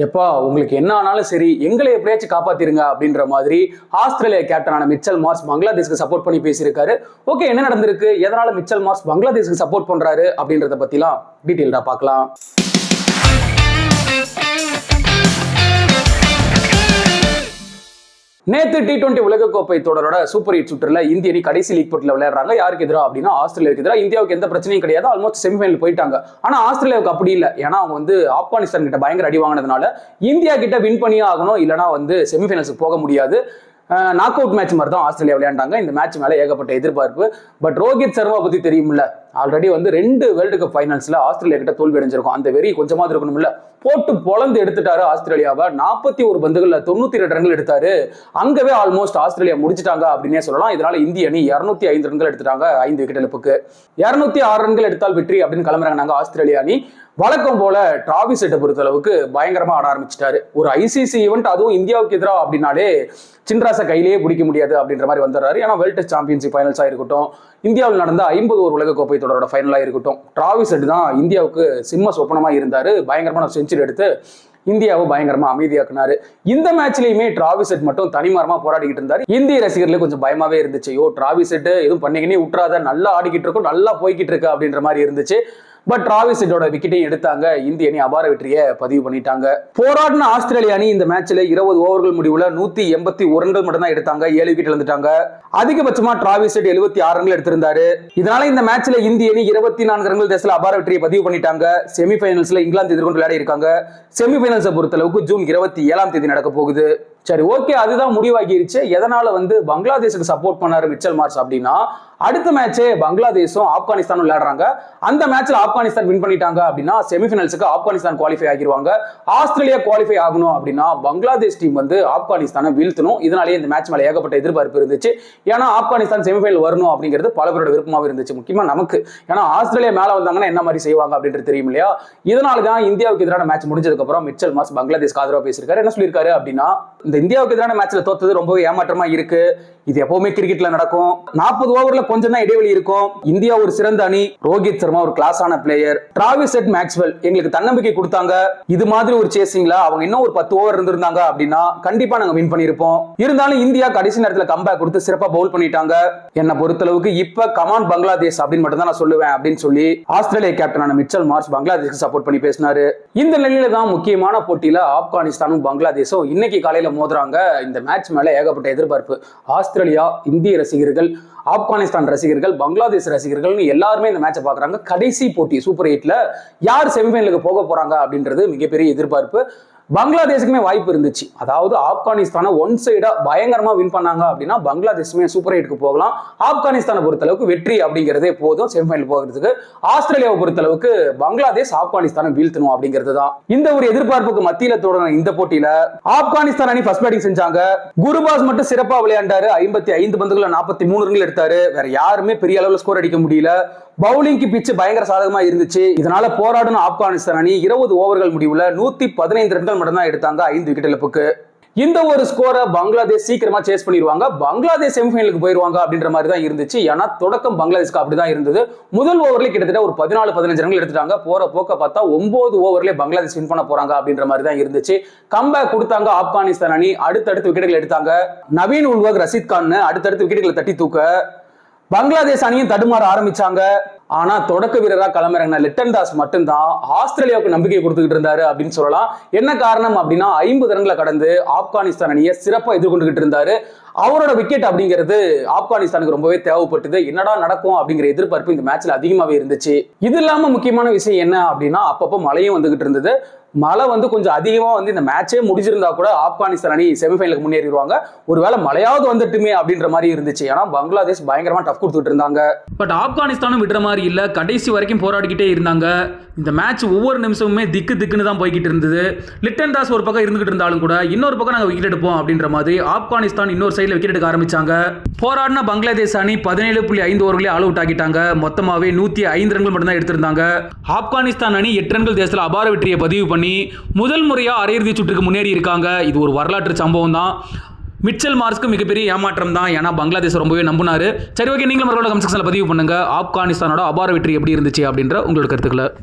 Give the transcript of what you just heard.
எப்பா உங்களுக்கு என்ன ஆனாலும் சரி எங்களை எப்படியாச்சும் காப்பாத்திருங்க அப்படின்ற மாதிரி ஆஸ்திரேலியா கேப்டனான மிச்சல் மார்ஸ் பங்களாதேஷ்க்கு சப்போர்ட் பண்ணி பேசியிருக்காரு. ஓகே என்ன நடந்திருக்கு? எதனால மிச்சல் மார்ஸ் பங்களாதேஷ்க்கு சப்போர்ட் பண்றாரு அப்படின்றத பத்திலாம் டீட்டெயில்டா பார்க்கலாம். நேத்து டி டுவெண்ட்டி உலகக்கோப்பை தொடரோட சூப்பர் எயிட் சுற்றுல இந்திய அணி கடைசி லீக் போட்டியில் விளையாடுறாங்க. யாருக்கு எதிராக அப்படின்னா ஆஸ்திரேலியாவுக்கு எதிராக இந்தியாவுக்கு எந்த பிரச்சனையும் கிடையாது. ஆல்மோஸ்ட் செமிஃபைனல் போயிட்டாங்க. ஆனால் ஆஸ்திரேலியாவுக்கு அப்படி இல்லை. ஏன்னா அவங்க வந்து ஆப்கானிஸ்தான் கிட்ட பயங்கர அடி வாங்கினதுனால இந்தியா கிட்ட வின் பண்ணியே ஆகணும். இல்லைனா வந்து செமிஃபைனல்ஸுக்கு போக முடியாது. நாக் அவுட் மேட்ச் மாதிரி தான் ஆஸ்திரேலியா விளையாண்டாங்க. இந்த மேட்ச் மேலே ஏகப்பட்ட எதிர்பார்ப்பு. பட் ரோஹித் சர்மா பற்றி தெரியும்ல ஆல்ரெடி வந்து ரெண்டு வேர்ல்டு கப் ஃபைனல்ஸ்ல ஆஸ்திரேலியா கிட்ட தோல்வி அடைஞ்சிருக்கும். அந்த வெறி கொஞ்சமாவது இருக்கணும்ல. போட்டு பொழந்து எடுத்துட்டாரு ஆஸ்திரேலியாவை. நாற்பத்தி ஒரு பந்துகள்ல தொண்ணூத்தி ரெண்டு ரன்கள் எடுத்தாரு. அங்கவே ஆல்மோஸ்ட் ஆஸ்திரேலியா முடிச்சிட்டாங்க அப்படின்னே சொல்லலாம். இதனால இந்திய அணி இருநூத்தி ஐந்து ரன்கள் எடுத்துட்டாங்க ஐந்து விக்கெட் இழப்புக்கு. இருநூத்தி ஆறு ரன்கள் எடுத்தால் வெற்றி அப்படின்னு கிளம்புறாங்க நாங்க ஆஸ்திரேலியா அணி. வழக்கம் போல டிராவி செட்டை பொறுத்த அளவுக்கு பயங்கரமா ஆட ஆரம்பிச்சிட்டாரு. ஒரு ஐசிசி ஈவெண்ட் அதுவும் இந்தியாவுக்கு எதிராக அப்படின்னாலே சின்ராசை கையிலேயே பிடிக்க முடியாது அப்படின்ற மாதிரி வந்துடுறாரு. ஏன்னா வேர்ல்டு டெஸ்ட் சாம்பியன்ஷிப் ஃபைனல்ஸாக இருக்கட்டும். இந்தியாவில் நடந்த ஐம்பது ஒரு உலகக்கோப்பை தொடரோட ஃபைனலாக இருக்கட்டும். டிராவி செட் தான் இந்தியாவுக்கு சிம்ம சொப்பனமாக இருந்தார். பயங்கரமான செஞ்சுரி எடுத்து இந்தியாவை பயங்கரமா அமைதியாக்குனாரு. இந்த மேட்ச்லயுமே டிராவி செட் மட்டும் தனிமரமா போராடிக்கிட்டு இருந்தாரு. இந்திய ரசிகர்களுக்கு கொஞ்சம் பயமாவே இருந்துச்சு. யோ டிராவி செட் எதுவும் பண்ணிக்கினே விட்டுறாத நல்லா ஆடிக்கிட்டு இருக்கும் நல்லா போய்கிட்டு இருக்கு அப்படின்ற மாதிரி இருந்துச்சு. பட் டிராவிஸ் ஹெட்டோட விக்கெட்டையும் எடுத்தாங்க. இந்திய அணி அபார வெற்றியை பதிவு பண்ணிட்டாங்க. போராடின ஆஸ்திரேலிய அணி இந்த மேட்ச்ல இருபது ஓவர்கள் முடிவுல நூத்தி எண்பத்தி ஒரு ரன்கள் மட்டும் தான் எடுத்தாங்க. ஏழு விக்கெட் இழந்துட்டாங்க. அதிகபட்சமா டிராவிஸ் ஹெட் எழுபத்தி ஆறு ரன்கள் எடுத்திருந்தாரு. இதனால இந்த மேட்ச்ல இந்திய அணி இருபத்தி நான்கு ரன்கள் தேசல அபார வெற்றியை பதிவு பண்ணிட்டாங்க. செமிஃபைனல்ஸ்ல இங்கிலாந்து எதிர்கொண்டு விளையாடி இருக்காங்க செமிஃபைனல்ஸை பொறுத்தளவுக்கு ஜூன் இருபத்தி ஏழாம் தேதி நடக்க போகுது. சரி ஓகே அதுதான் முடிவாகிருச்சு. எதனால வந்து பங்களாதேஷுக்கு சப்போர்ட் பண்ணாரு மிச்சல் மார்ஸ் அப்படின்னா அடுத்த மேட்சே பங்களாதேஷும் ஆப்கானிஸ்தானும் விளையாடுறாங்க. அந்த மேட்ச்ல ஆப்கானிஸ்தான் வின் பண்ணிட்டாங்க அப்படின்னா செமிஃபைனல்ஸுக்கு ஆப்கானிஸ்தான் குவாலிஃபை ஆகிருவாங்க. ஆஸ்திரேலியா குவாலிஃபை ஆகணும் அப்படின்னா பங்களாதேஷ் டீம் வந்து ஆப்கானிஸ்தானை வீழ்த்தணும். இதனாலேயே இந்த மேட்ச் மேலே ஏகப்பட்ட எதிர்பார்ப்பு இருந்துச்சு. ஏன்னா ஆப்கானிஸ்தான் செமிஃபைனல் வரணும் அப்படிங்கிறது பல பேரோட விருப்பமாக இருந்துச்சு. முக்கியமா நமக்கு. ஏன்னா ஆஸ்திரேலியா மேலே வந்தாங்கன்னா என்ன மாதிரி செய்வாங்க அப்படின்றது தெரியும் இல்லையா? இதனால தான் இந்தியாவுக்கு எதிரான மேட்ச் முடிஞ்சதுக்கப்புறம் மிச்சல் மாஸ் பங்களாதேஷ்க்கு ஆதரவாக பேசியிருக்காரு. என்ன சொல்லியிருக்காரு அப்படின்னா இந்த இந்தியாவுக்கு எதிரான மேட்ச்ல தோத்தது ரொம்பவே ஏமாற்றமா இருக்கு. இது எப்பவுமே கிரிக்கெட்ல நடக்கும். நாற்பது ஓவர்ல கொஞ்சம் தான் இடைவெளி இருக்கும். இந்தியா ஒரு சிறந்த அணி. ரோஹித் சர்மா ஒரு கிளாஸான பிளேயர் டிராவிஸ் செட் மேக்ஸ்வெல் எங்களுக்கு தன்னம்பிக்கை கொடுத்தாங்க. இது மாதிரி ஒரு சேசிங்ல அவங்க இன்னும் ஒரு பத்து ஓவர் இருந்திருந்தாங்க அப்படின்னா கண்டிப்பா நாங்க வின் பண்ணிருப்போம் இருந்தாலும் இந்தியா கடைசி நேரத்துல கம்பேக் கொடுத்து சிறப்பா பவுல் பண்ணிட்டாங்க. என்னை பொறுத்தளவுக்கு இப்ப கமான் பங்களாதேஷ் அப்படின்னு மட்டும் தான் நான் சொல்லுவேன் அப்படின்னு சொல்லி ஆஸ்திரேலியா கேப்டனான மிச்சல் மார்ச் பங்களாதேஷ்க்கு சப்போர்ட் பண்ணி பேசினாரு. இந்த நிலையில தான் முக்கியமான போட்டியில ஆப்கானிஸ்தானும் பங்களாதேஷும் இன்னைக்கு காலையில மோதுறாங்க. இந்த மேட்ச் மேல ஏகப்பட்ட எதிர்பார்ப்பு. ஆஸ்திரேலியா இந்திய ரசிகர்கள் ஆப்கானிஸ்தான் ரசிகர்கள் பங்களாதேஷ் ரசிகர்கள்னு எல்லாருமே இந்த மேட்சை பார்க்குறாங்க கடைசி போட்டி சூப்பர் எயிட்டில் யார் செமிஃபைனலுக்கு போக போறாங்க அப்படின்றது மிகப்பெரிய எதிர்பார்ப்பு. பங்களாதேஷுக்குமே வாய்ப்பு இருந்துச்சு. அதாவது ஆப்கானிஸ்தானை ஒன் சைடா பயங்கரமா வின் பண்ணாங்க அப்படின்னா பங்களாதேஷுமே சூப்பர் எயிட்க்கு போகலாம். ஆப்கானிஸ்தானை பொறுத்தளவுக்கு வெற்றி அப்படிங்கிறதே போதும். செமிஃபைனல் போகிறதுக்கு ஆஸ்திரேலியாவை பொறுத்தளவுக்கு பங்களாதேஷ் ஆப்கானிஸ்தானை வீழ்த்தணும் அப்படிங்கிறது தான் இந்த ஒரு எதிர்பார்ப்புக்கு மத்தியில தொடங்கின இந்த போட்டியில ஆப்கானிஸ்தான் அணி ஃபர்ஸ்ட் பேட்டிங் செஞ்சாங்க. குருபாஸ் மட்டும் சிறப்பா விளையாண்டாரு. ஐம்பத்தி ஐந்து பந்துகளை நாற்பத்தி மூணு ரன்கள் எடுத்தாரு. வேற யாருமே பெரிய அளவுல ஸ்கோர் அடிக்க முடியல. பவுலிங்க்கு பிச்சு பயங்கர சாதகமா இருந்துச்சு. இதனால போராடின ஆப்கானிஸ்தான் அணி. இருபது ஓவர்கள் முடிவுல நூத்தி பதினைந்து ரன்கள் மட்டும் தான் எடுத்தாங்க ஐந்து விக்கெட் இழப்புக்கு. இந்த ஒரு ஸ்கோரை பங்களாதேஷ் சீக்கிரமா சேஸ் பண்ணிடுவாங்க. பங்களாதேஷ் செமிஃபைனலுக்கு போயிருவாங்க அப்படின்ற மாதிரி தான் இருந்துச்சு. ஏன்னா தொடக்கம் பங்களாதேஷ்க்கு அப்படிதான் இருந்தது. முதல் ஓவர்ல கிட்டத்தட்ட ஒரு பதினாலு பதினஞ்சு ரன்கள் எடுத்துட்டாங்க. போற போக்க பார்த்தா ஒன்பது ஓவர்ல பங்களாதேஷ் வின் பண்ண போறாங்க அப்படின்ற மாதிரி தான் இருந்துச்சு. கம்பேக் கொடுத்தாங்க ஆப்கானிஸ்தான் அணி. அடுத்தடுத்து விக்கெட்டுகள் எடுத்தாங்க. நவீன் உல்வக் ரஷீத் கான் அடுத்தடுத்து விக்கெட்டுகளை தட்டி தூக்க பங்களாதேஷ் அணியும் தடுமாற ஆரம்பிச்சாங்க. ஆனா தொடக்க வீரரா களமிறங்கின லிட்டன் தாஸ் மட்டும்தான் ஆஸ்திரேலியாவுக்கு நம்பிக்கை கொடுத்துக்கிட்டு இருந்தாரு அப்படின்னு சொல்லலாம். என்ன காரணம் அப்படின்னா ஐம்பது ரன்களை கடந்து ஆப்கானிஸ்தான் அணியை சிறப்பாக எதிர்கொண்டுகிட்டு இருந்தாரு. அவரோட விக்கெட் அப்படிங்கிறது ஆப்கானிஸ்தானுக்கு ரொம்பவே தேவைப்பட்டது. என்னடா நடக்கும் அப்படிங்கிற எதிர்பார்ப்பு இந்த மேட்ச்ல அதிகமாகவே இருந்துச்சு. இது இல்லாம முக்கியமான விஷயம் என்ன அப்படின்னா அப்பப்போ மழையும் வந்துகிட்டு இருந்தது. மழை வந்து கொஞ்சம் அதிகமாக வந்து இந்த மேட்சே முடிஞ்சிருந்தா கூட ஆப்கானிஸ்தான் அணி செமிஃபைனலுக்கு முன்னேறிடுவாங்க. ஒருவேளை மழையாவது வந்துட்டுமே அப்படின்ற மாதிரி இருந்துச்சு. ஏன்னா பங்களாதேஷ் பயங்கரமாக டஃப் கொடுத்துட்டு இருந்தாங்க. பட் ஆப்கானிஸ்தானும் விடுற மாதிரி இல்லை. கடைசி வரைக்கும் போராடிக்கிட்டே இருந்தாங்க. இந்த மேட்ச் ஒவ்வொரு நிமிஷமுமே திக்கு திக்குன்னு தான் போய்கிட்டு இருந்தது. லிட்டன் தாஸ் ஒரு பக்கம் இருந்துகிட்டு இருந்தாலும் கூட இன்னொரு பக்கம் நாங்கள் விக்கெட் எடுப்போம் அப்படின்ற மாதிரி ஆப்கானிஸ்தான் இன்னொரு சைடில் விக்கெட் எடுக்க ஆரம்பிச்சாங்க. போராடின பங்களாதேஷ் அணி பதினேழு புள்ளி ஐந்து ஓவர்களே ஆல் அவுட் ஆகிட்டாங்க மொத்தமாகவே நூற்றி ஐந்து ரன்கள் மட்டும்தான் எடுத்திருந்தாங்க. ஆப்கானிஸ்தான் அணி எட்டு ரன்கள் தேசத்தில் அபார வெற்றியை பதிவு பண்ணி முதல் முறையாக அரையிறுதி சுற்றுக்கு முன்னேறி இருக்காங்க. இது ஒரு வரலாற்று சம்பவம் தான் மிச்சல் மார்ஸ்க்கு மிகப்பெரிய ஏமாற்றம் தான் ஏன்னா பங்களாதேஷ் ரொம்பவே நம்பினார். சரி ஓகே நீங்களும் மறுபடியும் கமெண்ட் செக்ஷனில் பதிவு பண்ணுங்கள் ஆப்கானிஸ்தானோட அபார வெற்றி எப்படி இருந்துச்சு அப்படின்ற உங்களோட கருத்துக்களை